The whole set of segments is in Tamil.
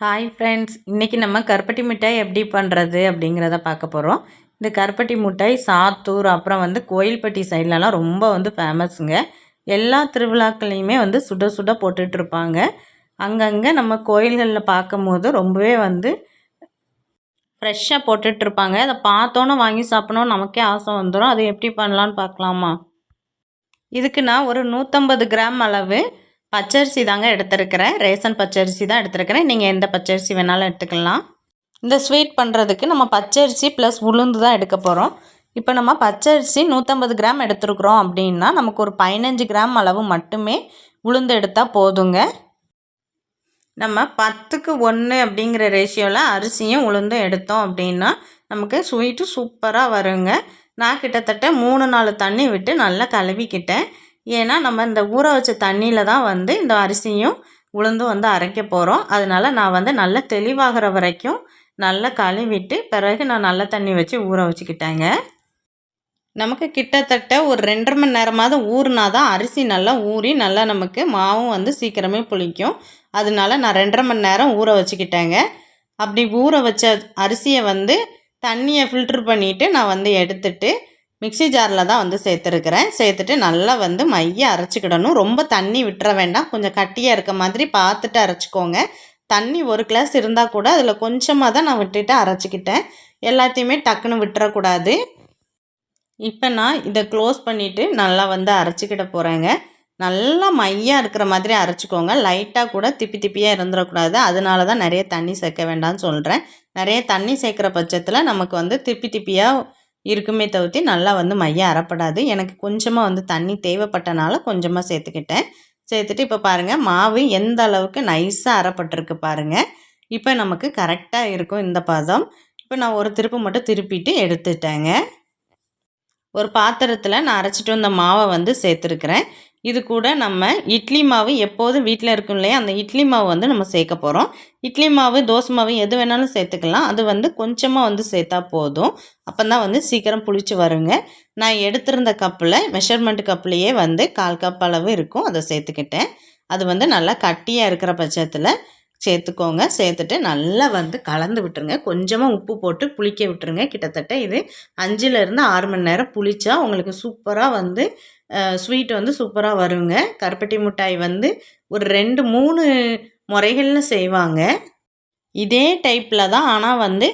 ஹாய் ஃப்ரெண்ட்ஸ் இன்றைக்கி நம்ம கருப்பட்டி மிட்டாய் எப்படி பண்ணுறது அப்படிங்கிறத பார்க்க போகிறோம் இந்த கருப்பட்டி மிட்டாய் சாத்தூர் அப்புறம் வந்து கோயில்பட்டி சைட்லலாம் ரொம்ப வந்து ஃபேமஸுங்க எல்லா திருவிழாக்கள்லையுமே வந்து சுட சுட போட்டுட்ருப்பாங்க அங்கங்கே நம்ம கோயில்களில் பார்க்கும்போது ரொம்பவே வந்து ஃப்ரெஷ்ஷாக போட்டுட்ருப்பாங்க அதை பார்த்தோன்னே வாங்கி சாப்பிடணும் நமக்கே ஆசை வந்துடும் அது எப்படி பண்ணலான்னு பார்க்கலாமா? இதுக்கு நான் ஒரு நூற்றம்பது கிராம் அளவு பச்சரிசி தாங்க எடுத்துருக்கிறேன். ரேஷன் பச்சரிசி தான் எடுத்துருக்கிறேன். நீங்கள் எந்த பச்சரிசி வேணாலும் எடுத்துக்கலாம். இந்த ஸ்வீட் பண்ணுறதுக்கு நம்ம பச்சரிசி ப்ளஸ் உளுந்து தான் எடுக்க போகிறோம் இப்போ நம்ம பச்சரிசி நூற்றம்பது கிராம் எடுத்துருக்குறோம் அப்படின்னா நமக்கு ஒரு பதினஞ்சு கிராம் அளவு மட்டுமே உளுந்து எடுத்தால் போதுங்க. நம்ம பத்துக்கு ஒன்று அப்படிங்கிற ரேஷியோவில் அரிசியும் உளுந்தும் எடுத்தோம் அப்படின்னா நமக்கு ஸ்வீட்டு சூப்பராக வருங்க. நான் கிட்டத்தட்ட மூணு நாலு தண்ணி விட்டு நல்லா கழுவிக்கிட்டேன். ஏன்னா நம்ம இந்த ஊற வச்ச தண்ணியில் தான் வந்து இந்த அரிசியும் உளுந்தும் வந்து அரைக்க போகிறோம் அதனால் நான் வந்து நல்லா தெளிவாகிற வரைக்கும் நல்லா கழுவிட்டு பிறகு நான் நல்ல தண்ணி வச்சு ஊற வச்சுக்கிட்டேங்க. நமக்கு கிட்டத்தட்ட ஒரு ரெண்டரை மணி நேரமாவது ஊறினா தான் அரிசி நல்லா ஊறி நல்லா நமக்கு மாவும் வந்து சீக்கிரமே புளிக்கும். அதனால நான் ரெண்டரை மணி நேரம் ஊற வச்சுக்கிட்டேங்க. அப்படி ஊற வச்ச அரிசியை வந்து தண்ணியை ஃபில்ட்ரு பண்ணிவிட்டு நான் வந்து எடுத்துட்டு மிக்சி ஜாரில் தான் வந்து சேர்த்துருக்குறேன். சேர்த்துட்டு நல்லா வந்து மைய அரைச்சிக்கிடணும். ரொம்ப தண்ணி விட்டுற வேண்டாம். கொஞ்சம் கட்டியாக இருக்க மாதிரி பார்த்துட்டு அரைச்சிக்கோங்க. தண்ணி ஒரு கிளாஸ் இருந்தால் கூட அதில் கொஞ்சமாக தான் நான் விட்டுட்டு அரைச்சிக்கிட்டேன். எல்லாத்தையுமே டக்குன்னு விட்டுறக்கூடாது. இப்போ நான் இதை க்ளோஸ் பண்ணிவிட்டு நல்லா வந்து அரைச்சிக்கிட போகிறேங்க நல்லா மையாக இருக்கிற மாதிரி அரைச்சிக்கோங்க. லைட்டாக கூட திப்பி திப்பியாக இருந்துடக்கூடாது அதனால தான் நிறைய தண்ணி சேர்க்க வேண்டாம்னு சொல்கிறேன் நிறைய தண்ணி சேர்க்குற பட்சத்தில் நமக்கு வந்து திப்பி திப்பியாக இருக்குமே தவிர்த்து நல்லா வந்து மையம் அறப்படாது. எனக்கு கொஞ்சமாக வந்து தண்ணி தேவைப்பட்டனால கொஞ்சமாக சேர்த்துக்கிட்டேன். சேர்த்துட்டு இப்போ பாருங்கள் மாவு எந்த அளவுக்கு நைஸாக அறப்பட்டிருக்கு பாருங்கள் இப்போ நமக்கு கரெக்டாக இருக்கும் இந்த பதம். இப்போ நான் ஒரு திருப்பு மட்டும் திருப்பிட்டு எடுத்துட்டேங்க. ஒரு பாத்திரத்தில் நான் அரைச்சிட்டு வந்த மாவை வந்து சேர்த்துருக்குறேன். இது கூட நம்ம இட்லி மாவு எப்போதும் வீட்டில் இருக்கும் இல்லையா? அந்த இட்லி மாவு வந்து நம்ம சேர்க்க போகிறோம் இட்லி மாவு தோசை மாவு எது வேணாலும் சேர்த்துக்கலாம். அது வந்து கொஞ்சமாக வந்து சேர்த்தா போதும். அப்போ தான் வந்து சீக்கிரம் புளிச்சு வருங்க. நான் எடுத்திருந்த கப்பில் மெஷர்மெண்ட் கப்லேயே வந்து கால் கப் அளவு இருக்கும். அதை சேர்த்துக்கிட்டேன். அது வந்து நல்லா கட்டியாக இருக்கிற பட்சத்தில் சேர்த்துக்கோங்க. சேர்த்துட்டு நல்லா வந்து கலந்து விட்டுருங்க. கொஞ்சமாக உப்பு போட்டு புளிக்க விட்டுருங்க. கிட்டத்தட்ட இது அஞ்சுலேருந்து ஆறு மணி நேரம் புளிச்சா உங்களுக்கு சூப்பராக வந்து ஸ்வீட் வந்து சூப்பராக வருங்க. கருப்பட்டி மிட்டாய் வந்து ஒரு ரெண்டு மூணு முறைகளில் செய்வாங்க. இதே டைப்பில் தான் ஆனால் வந்து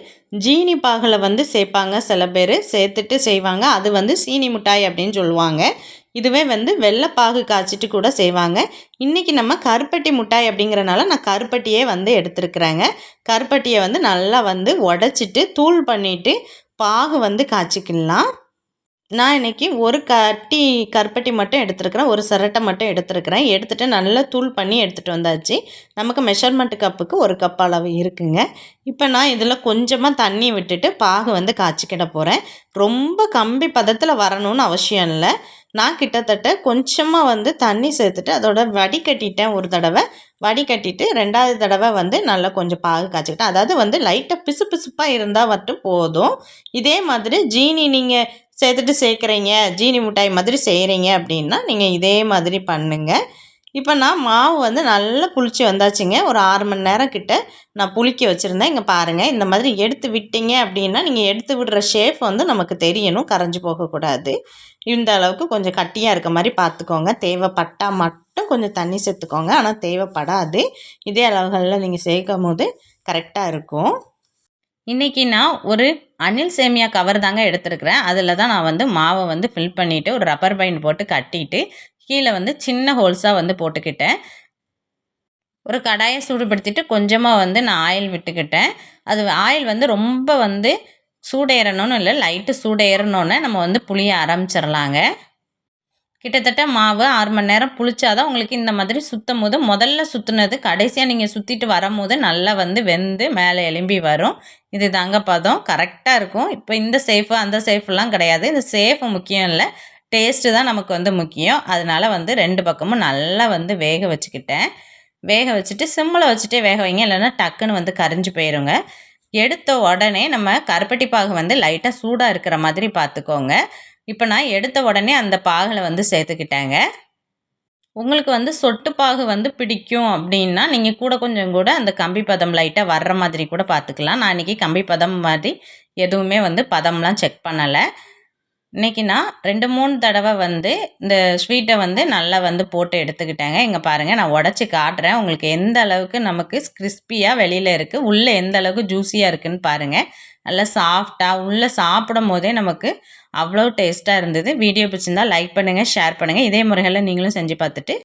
ஜீனி பாகில் வந்து சேர்ப்பாங்க சில பேர். சேர்த்துட்டு செய்வாங்க. அது வந்து சீனி மிட்டாய் அப்படின்னு சொல்லுவாங்க. இதுவே வந்து வெள்ளைப்பாகு காய்ச்சிட்டு கூட செய்வாங்க. இன்றைக்கி நம்ம கருப்பட்டி மிட்டாய் அப்படிங்கிறனால நான் கருப்பட்டியே வந்து எடுத்துருக்குறேங்க. கருப்பட்டியை வந்து நல்லா வந்து உடச்சிட்டு தூள் பண்ணிவிட்டு பாகு வந்து காய்ச்சிக்கலாம். நான் இன்றைக்கி ஒரு கட்டி கருப்பட்டி மட்டும் எடுத்துருக்கிறேன் ஒரு சிரட்டை மட்டும் எடுத்துருக்கிறேன். எடுத்துகிட்டு நல்லா தூள் பண்ணி எடுத்துகிட்டு வந்தாச்சு. நமக்கு மெஷர்மெண்ட் கப்புக்கு ஒரு கப் அளவு இருக்குங்க. இப்போ நான் இதில் கொஞ்சமாக தண்ணி விட்டுட்டு பாகு வந்து காய்ச்சிக்கிட போகிறேன் ரொம்ப கம்பி பதத்தில் வரணும்னு அவசியம் இல்லை. நான் கிட்டத்தட்ட கொஞ்சமாக வந்து தண்ணி சேர்த்துட்டு அதோட வடிகட்டிட்டேன் ஒரு தடவை. வடிகட்டிட்டு ரெண்டாவது தடவை வந்து நல்லா கொஞ்சம் பாகு காய்ச்சிக்கிட்டேன். அதாவது வந்து லைட்டாக பிசு பிசுப்பாக இருந்தால் மட்டும் போதும். இதே மாதிரி ஜீனி நீங்கள் சேர்த்துட்டு சேர்க்குறீங்க ஜீனி மிட்டாய் மாதிரி செய்கிறீங்க அப்படின்னா நீங்கள் இதே மாதிரி பண்ணுங்கள் இப்போ நான் மாவு வந்து நல்லா புளிச்சு வந்தாச்சுங்க. ஒரு ஆறு மணி நேரம் கிட்ட நான் புளிக்க வச்சுருந்தேன். இங்கே பாருங்கள் இந்த மாதிரி எடுத்து விட்டீங்க அப்படின்னா நீங்கள் எடுத்து விடுற ஷேப் வந்து நமக்கு தெரியணும். கரைஞ்சி போகக்கூடாது. இந்த அளவுக்கு கொஞ்சம் கட்டியாக இருக்க மாதிரி பார்த்துக்கோங்க தேவைப்பட்டால் மட்டும் கொஞ்சம் தண்ணி சேர்த்துக்கோங்க. ஆனால் தேவைப்படாது. இதே அளவுகளில் நீங்கள் சேர்க்கும் போது கரெக்டாக இருக்கும். இன்றைக்கி நான் ஒரு அணில் சேமியா கவர் தாங்க எடுத்துருக்குறேன். அதில் தான் நான் வந்து மாவை வந்து ஃபில் பண்ணிவிட்டு ஒரு ரப்பர் பைன் போட்டு கட்டிட்டு கீழே வந்து சின்ன ஹோல்ஸாக வந்து போட்டுக்கிட்டேன். ஒரு கடாயை சூடுபடுத்திட்டு கொஞ்சமாக வந்து நான் ஆயில் விட்டுக்கிட்டேன். அது ஆயில் வந்து ரொம்ப வந்து சூடேறணும்னு இல்லை லைட்டு சூடேறணுன்னு நம்ம வந்து புளிய ஆரம்பிச்சிடலாங்க கிட்டத்தட்ட மாவு ஆறு மணி நேரம் புளிச்சாதான் உங்களுக்கு இந்த மாதிரி சுற்றும் போது முதல்ல சுற்றுனது கடைசியாக நீங்கள் சுற்றிட்டு வரும்போது நல்லா வந்து வெந்து மேலே எலும்பி வரும். இது தாங்க பதம். கரெக்டாக இருக்கும். இப்போ இந்த சேஃபு அந்த சேஃபெலாம் கிடையாது. இந்த சேஃபு முக்கியம் இல்லை. டேஸ்ட்டு தான் நமக்கு வந்து முக்கியம். அதனால் வந்து ரெண்டு பக்கமும் நல்லா வந்து வேக வச்சுக்கிட்டேன். வேக வச்சுட்டு சிம்மில் வச்சுட்டே வேக வைங்க. இல்லைன்னா டக்குன்னு வந்து கரைஞ்சி போயிருங்க. எடுத்த உடனே நம்ம கருப்பட்டி பாகு வந்து லைட்டாக சூடாக இருக்கிற மாதிரி பார்த்துக்கோங்க. இப்போ நான் எடுத்த உடனே அந்த பாகில் வந்து சேர்த்துக்கிட்டேங்க. உங்களுக்கு வந்து சொட்டு பாகு வந்து பிடிக்கும் அப்படின்னா நீங்கள் கூட கொஞ்சம் கூட அந்த கம்பி பதம் லைட்டாக வர்ற மாதிரி கூட பார்த்துக்கலாம் நான் இன்றைக்கி கம்பி பதம் மாதிரி எதுவுமே வந்து பதம்லாம் செக் பண்ணலை. இன்றைக்கி நான் ரெண்டு மூணு தடவை வந்து இந்த ஸ்வீட்டை வந்து நல்லா வந்து போட்டு எடுத்துக்கிட்டேங்க. இங்கே பாருங்கள் நான் உடச்சி காட்டுறேன். உங்களுக்கு எந்த அளவுக்கு நமக்கு கிறிஸ்பியாக வெளியில் இருக்குது உள்ளே எந்த அளவுக்கு ஜூஸியாக இருக்குதுன்னு பாருங்கள் நல்லா சாஃப்டாக உள்ளே சாப்பிடும் போதே நமக்கு அவ்வளோ டேஸ்ட்டாக இருந்தது. வீடியோ பிடிச்சிருந்தால் லைக் பண்ணுங்கள் ஷேர் பண்ணுங்கள் இதே முறைகளில் நீங்களும் செஞ்சு பார்த்துட்டு